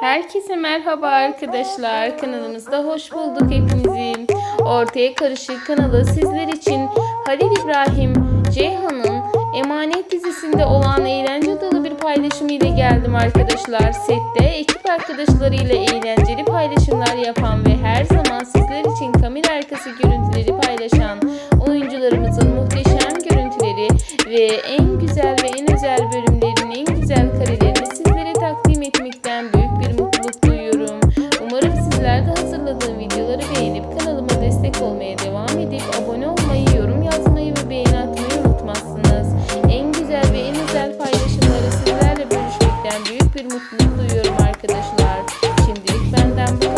Herkese merhaba arkadaşlar. Kanalımızda hoş bulduk hepinizi. Ortaya Karışık kanalı sizler için Halil İbrahim Ceyhan'ın Emanet dizisinde olan eğlence dolu bir paylaşım ile geldim arkadaşlar. Sette ekip arkadaşlarıyla eğlenceli paylaşımlar yapan ve her zaman sizler için kamera arkası görüntüleri paylaşan oyuncularımızın muhteşem görüntüleri ve en güzel ve mutluluk. Umarım sizler de hazırladığım videoları beğenip kanalıma destek olmaya devam edip abone olmayı, yorum yazmayı ve beğeni atmayı unutmazsınız. En güzel ve en özel paylaşımları sizlerle bölüşmekten büyük bir mutluluk duyuyorum arkadaşlar. Şimdilik benden bu kadar.